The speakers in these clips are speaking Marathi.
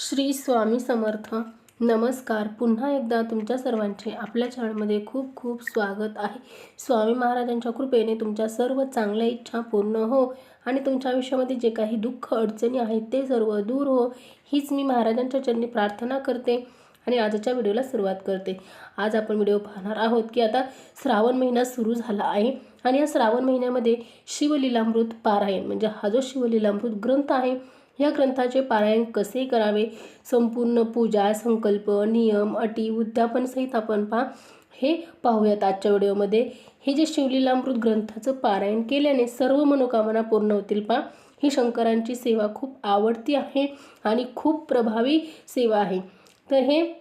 श्री स्वामी समर्थ. नमस्कार. पुन्हा एकदा तुमच्या सर्वांचे आपल्या चॅनलमध्ये खूप खूप स्वागत आहे. स्वामी महाराजांच्या कृपेने तुमच्या सर्व चांगल्या इच्छा पूर्ण हो आणि तुमच्या आयुष्यामध्ये जे काही दुःख अडचणी आहेत ते सर्व दूर हो हीच मी महाराजांच्या चरणी प्रार्थना करते आणि आजच्या व्हिडिओला सुरुवात करते. आज आपण व्हिडिओ पाहणार आहोत की आता श्रावण महिना सुरू झाला आहे आणि या श्रावण महिन्यामध्ये शिवलीलामृत पारायण म्हणजे हा जो शिवलीलामृत ग्रंथ आहे या ग्रंथाचे पारायण कसे करावे? संपूर्ण पूजा संकल्प नियम अटी उद्यापनसहित आपण पहा. हे पाहूयात आजच्या व्हिडिओमध्ये. हे जे शिवलीलामृत ग्रंथाचं पारायण केल्याने सर्व मनोकामना पूर्ण होतील पहा. ही शंकरांची सेवा खूप आवडती आहे आणि खूप प्रभावी सेवा आहे. तर हे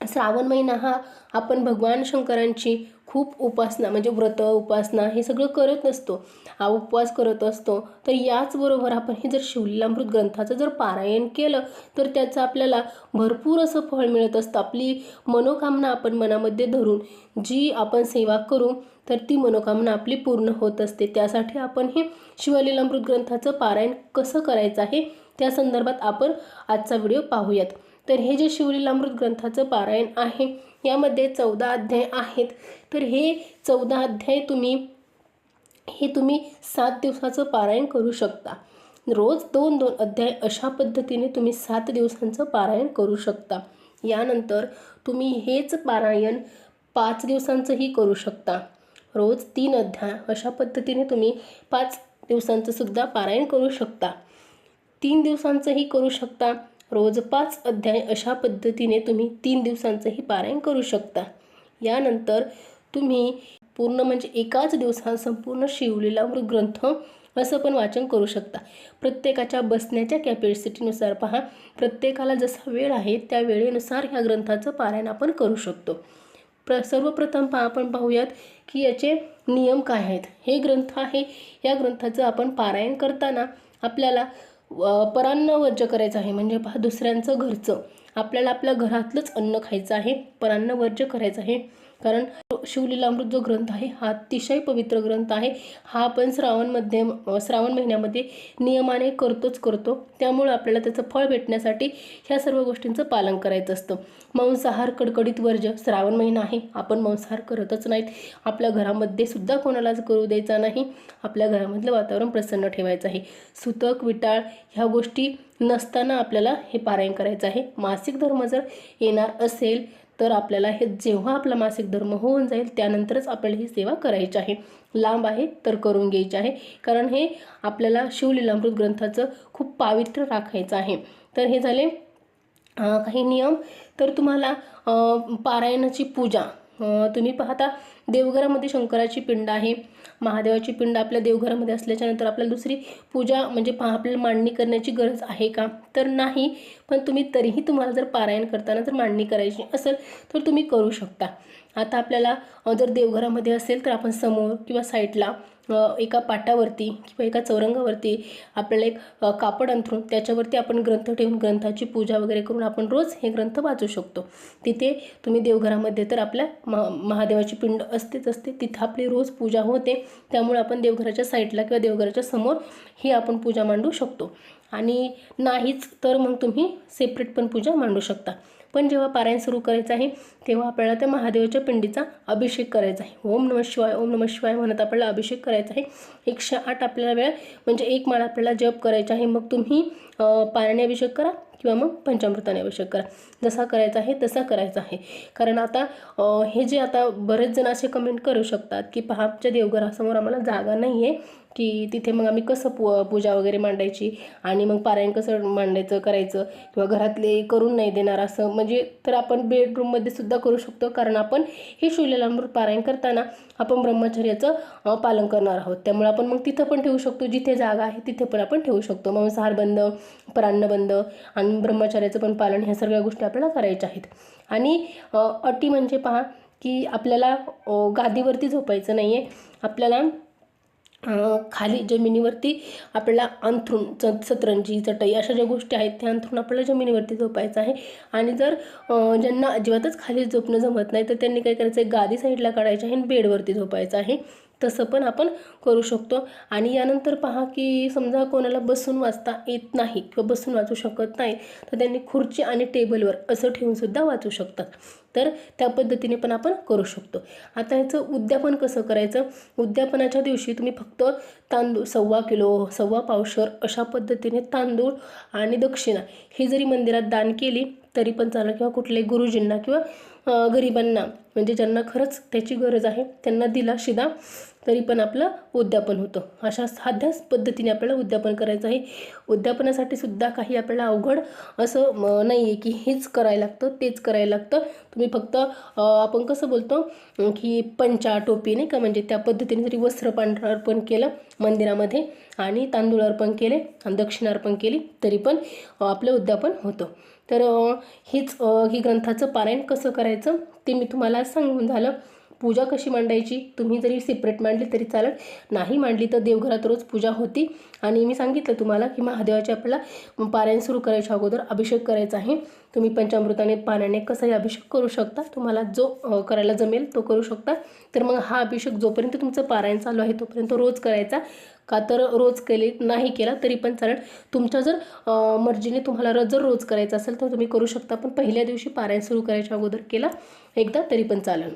श्रावण महिना हा आपण भगवान शंकरांची खूप उपासना म्हणजे व्रत उपासना हे सगळं करत असतो हा उपवास करत असतो. तर याचबरोबर आपण हे जर शिवलीलामृत ग्रंथाचं जर पारायण केलं तर त्याचं आपल्याला भरपूर असं फळ मिळत असतं. आपली मनोकामना आपण मनामध्ये धरून जी आपण सेवा करू तर ती मनोकामना आपली पूर्ण होत असते. त्यासाठी आपण हे शिवलीलामृत ग्रंथाचं पारायण कसं करायचं आहे त्या संदर्भात आपण आजचा व्हिडिओ पाहूयात. तर हे जे शिवलीलामृत ग्रंथाचं पारायण आहे यामध्ये चौदा अध्याय आहेत. तर हे चौदा अध्याय तुम्ही हे तुम्ही सात दिवसाचं पारायण करू शकता. रोज दोन दोन अध्याय अशा पद्धतीने तुम्ही सात दिवसांचं पारायण करू शकता. यानंतर तुम्ही हेच पारायण पाच दिवसांचंही करू शकता. रोज तीन अध्याय अशा पद्धतीने तुम्ही पाच दिवसांचं सुद्धा पारायण करू शकता. तीन दिवसांचंही करू शकता. रोज पाच अध्याय अशा पद्धतीने तुम्ही तीन दिवसांचंही पारायण करू शकता. यानंतर तुम्ही पूर्ण म्हणजे एकाच दिवसात संपूर्ण शिवलीलामृत ग्रंथ असं पण वाचन करू शकता. प्रत्येकाच्या बसण्याच्या कॅपॅसिटीनुसार पहा. प्रत्येकाला जसा वेळ आहे त्या वेळेनुसार ह्या ग्रंथाचं पारायण आपण करू शकतो. प्र सर्वप्रथम पहा आपण पाहूयात की याचे नियम काय आहेत. हे ग्रंथ आहे. या ग्रंथाचं आपण पारायण करताना आपल्याला परान्न वर्ज करायचं आहे. म्हणजे पहा दुसऱ्यांचं घरचं. आपल्याला आपल्या घरातलंच अन्न खायचं आहे. परान्न वर्ज करायचं आहे. कारण शिवलीलामृत जो ग्रंथ आहे हा अतिशय पवित्र ग्रंथ आहे. हा आपण श्रावणमध्ये श्रावण महिन्यामध्ये नियमाने करतोच करतो. त्यामुळं आपल्याला त्याचं फळ भेटण्यासाठी ह्या सर्व गोष्टींचं पालन करायचं असतं. मांसाहार कडकडीत वर्ज श्रावण महिना आहे. आपण मांसाहार करतच नाहीत. आपल्या घरामध्ये सुद्धा कोणालाच करू द्यायचा नाही. आपल्या घरामधलं वातावरण प्रसन्न ठेवायचं आहे. सुतक विटाळ ह्या गोष्टी नसताना आपल्याला हे पारायण करायचं आहे. मासिक धर्म जर येणार असेल तर आपल्याला हे जेव्हा आपला मासिक धर्म होऊन जाईल त्यानंतरच आपल्याला ही सेवा करायची आहे. लांब आहे तर करून घ्यायची आहे. कारण हे आपल्याला शिवलीलामृत ग्रंथाचं खूप पावित्र्य राखायचं आहे. तर हे झाले काही नियम. तर तुम्हाला पारायणाची पूजा तुम्ही पाहता देवघरामध्ये शंकराची पिंड आहे. महादेवाची पिंड आपल्या देवघरामध्ये असल्याच्यानंतर आपल्याला दुसरी पूजा म्हणजे पहा आपल्याला मांडणी करण्याची गरज आहे का? तर नाही पण तुम्ही तरीही तुम्हाला जर पारायण करताना जर मांडणी करायची असेल तर तुम्ही करू शकता. आता आपल्याला जर देवघरामध्ये असेल तर आपण समोर किंवा साईडला एका पाटावरती किंवा एका चौरंगावरती आपल्याला एक कापड अंथरून त्याच्यावरती आपण ग्रंथ ठेवून ग्रंथाची पूजा वगैरे करून आपण रोज हे ग्रंथ वाचू शकतो. तिथे तुम्ही देवघरामध्ये तर आपल्या म महादेवाची पिंड असतेच असते तिथं आपली रोज पूजा होते. त्यामुळे आपण देवघराच्या साईडला किंवा देवघराच्या समोर ही आपण पूजा मांडू शकतो. आणि नाहीच तर मग तुम्ही सेपरेट पण पूजा मांडू शकता. पण जेव्हा पारायण सुरू करायचं आहे तेव्हा आपल्याला त्या महादेवाच्या पिंडीचा अभिषेक करायचा आहे. ओम नम शिवाय ओम नम शिवाय म्हणत आपल्याला अभिषेक करायचा आहे. एकशे आठ आपल्याला वेळ म्हणजे एक माळ आपल्याला जप करायचा आहे. मग तुम्ही पाण्याने अभिषेक करा किंवा मग पंचामृताने अभिषेक करा. जसा करायचा आहे तसा करायचा आहे. कारण आता हे जे आता बरेच जण असे कमेंट करू शकतात की पहाच्या देवघरासमोर आम्हाला जागा नाही आहे की तिथे मग आम्ही कसं पू पूजा वगैरे मांडायची आणि मग पारायण कसं मांडायचं करायचं किंवा घरातले करून नाही देणार असं. म्हणजे तर आपण बेडरूममध्ये सुद्धा करू शकतो. कारण आपण हे शिवलेलामृत पारायण करताना आपण ब्रह्मचर्याचं पालन करणार आहोत. त्यामुळे आपण मग तिथं पण ठेवू शकतो. जिथे जागा आहे तिथे पण आपण ठेवू शकतो. मांसाहार बंद परान्न बंद आणि ब्रह्मचार्याचं पण पालन ह्या सगळ्या गोष्टी आपल्याला करायच्या आहेत. आणि अटी म्हणजे पहा की आपल्याला गादीवरती झोपायचं नाही आहे आपल्याला खाली जमिनीवरती आपल्याला अंथरूण च सतरंजी चटई अशा ज्या गोष्टी आहेत त्या अंथरून आपल्याला जमिनीवरती झोपायचं आहे. आणि जर ज्यांना अजिबातच खाली झोपणं जमत नाही तर त्यांनी काय करायचं आहे? गादी साईडला काढायचं आहे आणि बेडवरती झोपायचं आहे. तसं पण आपण करू शकतो. आणि यानंतर पहा की समजा कोणाला बसून वाचता येत नाही किंवा बसून वाचू शकत नाही तर त्यांनी खुर्ची आणि टेबलवर असं ठेवूनसुद्धा वाचू शकतात. तर त्या पद्धतीने पण आपण करू शकतो. आता ह्याचं उद्यापन कसं करायचं? उद्यापनाच्या दिवशी तुम्ही फक्त तांदूळ सव्वा किलो सव्वा पावशर अशा पद्धतीने तांदूळ आणि दक्षिणा ही जरी मंदिरात दान केली तरी पण चालेल किंवा कुठल्याही गुरुजींना किंवा गरिबांना म्हणजे ज्यांना खरंच त्याची गरज आहे त्यांना दिला शिदा तरी पण आपलं उद्यापन होतं. अशा साध्याच पद्धतीने आपल्याला उद्यापन करायचं आहे. उद्यापनासाठी सुद्धा काही आपल्याला अवघड असं नाही आहे की हेच करायला लागतं तेच करायला लागतं. तुम्ही फक्त आपण कसं बोलतो की पंचा टोपी नाही का म्हणजे त्या पद्धतीने जरी वस्त्र पांढरं अर्पण केलं मंदिरामध्ये आणि तांदूळ अर्पण केले आणि दक्षिणा अर्पण केली तरी पण आपलं उद्यापन होतं. तर हीच ही ग्रंथाचं पारायण कसं करायचं ते मी तुम्हाला सांगून झालं. पूजा कशी मांडायची? तुम्ही जरी सेपरेट मांडली तरी चालेल. नाही मांडली तर देवघरात रोज पूजा होती. आणि मी सांगितलं तुम्हाला की महादेवाचे आपल्याला पारायण सुरू करायच्या अगोदर अभिषेक करायचा आहे. तुम्ही पंचामृताने पाण्याने कसाही अभिषेक करू शकता. तुम्हाला जो करायला जमेल तो करू शकता. तर मग हा अभिषेक जोपर्यंत तुमचं पारायण चालू आहे तोपर्यंत रोज करायचा. का तर रोज केले नाही केला तरी पण चालेल. तुमच्या जर मर्जीने तुम्हाला जर रोज करायचं असेल तर तुम्ही करू शकता. पण पहिल्या दिवशी पारायण सुरू करायच्या अगोदर केला एकदा तरी पण चालेल.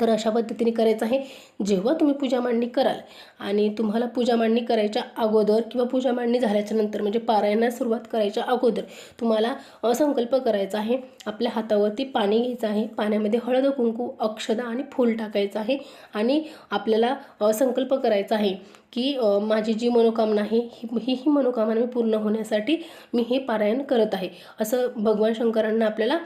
तर अशा पद्धतीने करायचं आहे. जेव्हा तुम्ही पूजा मांडणी कराल आणि तुम्हाला पूजा मांडणी करायच्या अगोदर किंवा पूजा मांडणी झाल्याच्यानंतर म्हणजे पारायणास सुरुवात करायच्या अगोदर तुम्हाला संकल्प करायचा आहे. आपल्या हातावरती पाणी घ्यायचं आहे. पाण्यामध्ये हळद कुंकू अक्षदा आणि फूल टाकायचं आहे. आणि आपल्याला संकल्प करायचा आहे की माझी जी मनोकामना आहे ही ही ही मनोकामना मी पूर्ण होण्यासाठी मी हे पारायण करत आहे. असं भगवान शंकरांना आपल्याला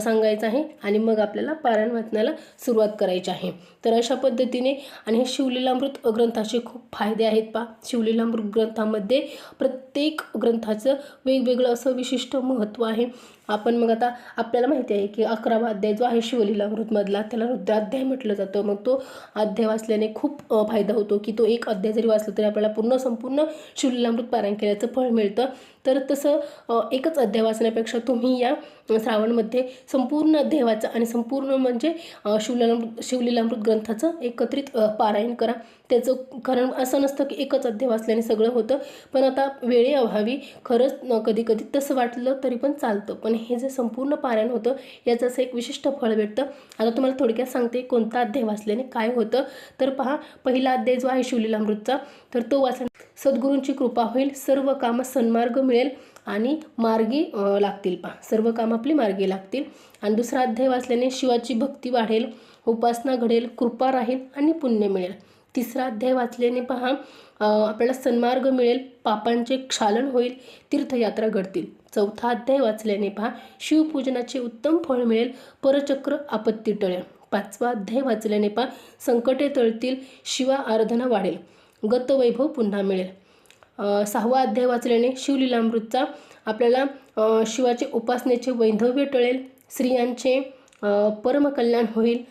सांगायचं आहे. आणि मग आपल्याला पारायण वाचनाला सुरुवात करायची आहे. तर अशा पद्धतीने आणि हे शिवलीलामृत ग्रंथाचे खूप फायदे आहेत पा शिवलीलामृत ग्रंथामध्ये प्रत्येक ग्रंथाचं वेगवेगळं असं विशिष्ट महत्त्व आहे. आपण मग आता आपल्याला माहिती आहे की अकरावा अध्याय जो आहे शिवलीलामृतमधला त्याला रुद्राध्याय म्हटलं जातं. मग तो अध्याय वाचल्याने खूप फायदा होतो की तो एक अध्याय जरी वाचला तरी आपल्याला पूर्ण संपूर्ण शिवलीलामृत पारायण केल्याचं फळ मिळतं. तर तसं एकच अध्याय वाचण्यापेक्षा तुम्ही या श्रावणमध्ये संपूर्ण अध्याय वाचा आणि संपूर्ण म्हणजे अ, शिवलीलामृत शिवलीलामृत ग्रंथाचं एकत्रित पारायण करा. त्याचं कारण असं नसतं की एकच अध्याय वाचल्याने सगळं होतं. पण आता वेळेअभावी खरंच कधी कधी तसं वाटलं तरी पण चालतं. पण हे जे संपूर्ण पारायण होतं याचं असं एक विशिष्ट फळ भेटतं. आता तुम्हाला थोडक्यात सांगते कोणता अध्याय वाचल्याने काय होतं. तर पहा पहिला अध्याय जो आहे शिवलीलामृतचा तर तो वाचल्या सद्गुरूंची कृपा होईल. सर्व कामं सन्मार्ग मिळेल आणि मार्गी लागतील. पहा सर्व कामं आपली मार्गी लागतील. आणि दुसरा अध्याय वाचल्याने शिवाची भक्ती वाढेल उपासना घडेल कृपा राहील आणि पुण्य मिळेल. तिसरा अध्याय वाचल्याने पहा आपल्याला सन्मार्ग मिळेल पापांचे क्षालन होईल तीर्थयात्रा घडतील. चौथा अध्याय वाचल्याने पहा शिवपूजनाचे उत्तम फळ मिळेल परचक्र आपत्ती टळेल. पाचवा अध्याय वाचल्याने पहा संकटे तळतील शिवा आराधना वाढेल. गतवैभव पुन्हा मिळेल. सहावा अध्याय वाचल्याने शिवलीलामृतचा आपल्याला शिवाचे उपासनेचे वैधव्य टळेल स्त्रियांचे परमकल्याण होईल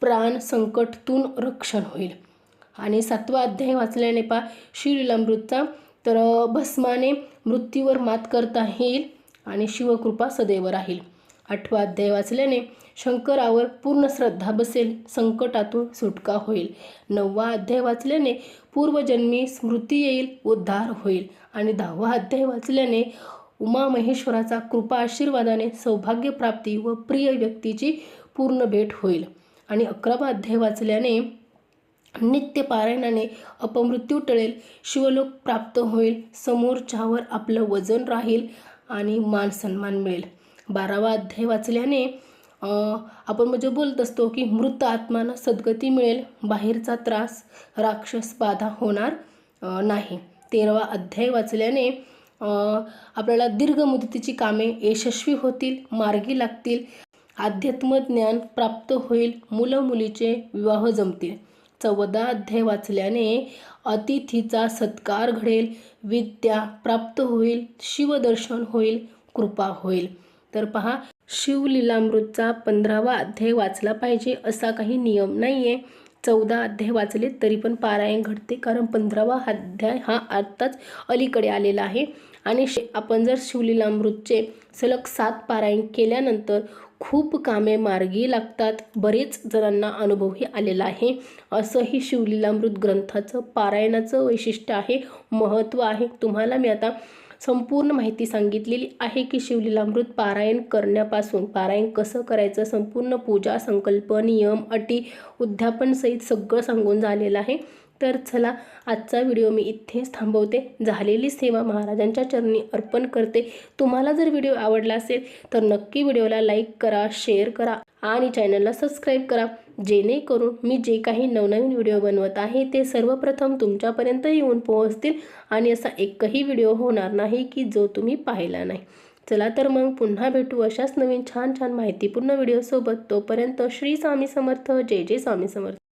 प्राण संकटतून रक्षण होईल. आणि सातवा अध्याय वाचल्याने पा शिवलीलामृतचा तर भस्माने मृत्यूवर मात करता येईल आणि शिवकृपा सदैव राहील. आठवा अध्याय वाचल्याने शंकरावर पूर्ण श्रद्धा बसेल संकटातून सुटका होईल. नववा अध्याय वाचल्याने पूर्वजन्मी स्मृती येईल उद्धार होईल. आणि दहावा अध्याय वाचल्याने उमा महेश्वराचा कृपा आशीर्वादाने सौभाग्यप्राप्ती व प्रिय व्यक्तीची पूर्ण भेट होईल. आणि अकरावा अध्याय वाचल्याने नित्य पारायणाने अपमृत्यू टळेल शिवलोक प्राप्त होईल समोरच्यावर आपलं वजन राहील आणि मान सन्मान मिळेल. बारावा अध्याय वाचल्याने आपण म्हणजे बोलत असतो की मृत आत्मानं सद्गती मिळेल बाहेरचा त्रास राक्षस बाधा होणार नाही. तेरावा अध्याय वाचल्याने आपल्याला दीर्घ मुदतीची कामे यशस्वी होतील मार्गी लागतील अध्यात्म ज्ञान प्राप्त होईल मुलं मुलीचे विवाह जमतील. चौदा अध्याय वाचल्याने अतिथीचा सत्कार घडेल विद्या प्राप्त होईल शिवदर्शन होईल कृपा होईल. तर पहा शिवलीलामृतचा पंधरावा अध्याय वाचला पाहिजे असा काही नियम नाही आहे चौदा अध्याय वाचले तरी पण पारायण घडते कारण पंधरावा अध्याय हा आत्ताच अलीकडे आलेला आहे. आणि शे- आपण जर शिवलीलामृतचे सलग सात पारायण केल्यानंतर खूप कामे मार्गी लागतात बरेच जणांना अनुभवही आलेला आहे. असंही शिवलीलामृत ग्रंथाचं पारायणाचं वैशिष्ट्य आहे महत्त्व आहे. तुम्हाला मी आता संपूर्ण माहिती सांगितलेली आहे की शिवलीलामृत पारायण करण्यापासून पारायण कसं करायचं संपूर्ण पूजा संकल्प नियम अटी उद्यापनसहित सगळं सांगून झालेलं आहे. तर चला आजचा व्हिडिओ मी इथेच थांबवते. झालेली सेवा महाराजांच्या चरणी अर्पण करते. तुम्हाला जर व्हिडिओ आवडला असेल तर नक्की व्हिडिओला लाईक करा शेअर करा आणि चॅनलला सबस्क्राईब करा. जेणेकरून मी जे काही नवनवीन व्हिडिओ बनवत आहे ते सर्वप्रथम तुमच्यापर्यंत येऊन पोहोचतील आणि असा एकही व्हिडिओ होणार नाही की जो तुम्ही पाहिला नाही. चला तर मग पुन्हा भेटू अशाच नवीन छान छान माहितीपूर्ण व्हिडिओसोबत तोपर्यंत श्री स्वामी समर्थ. जय जय स्वामी समर्थ.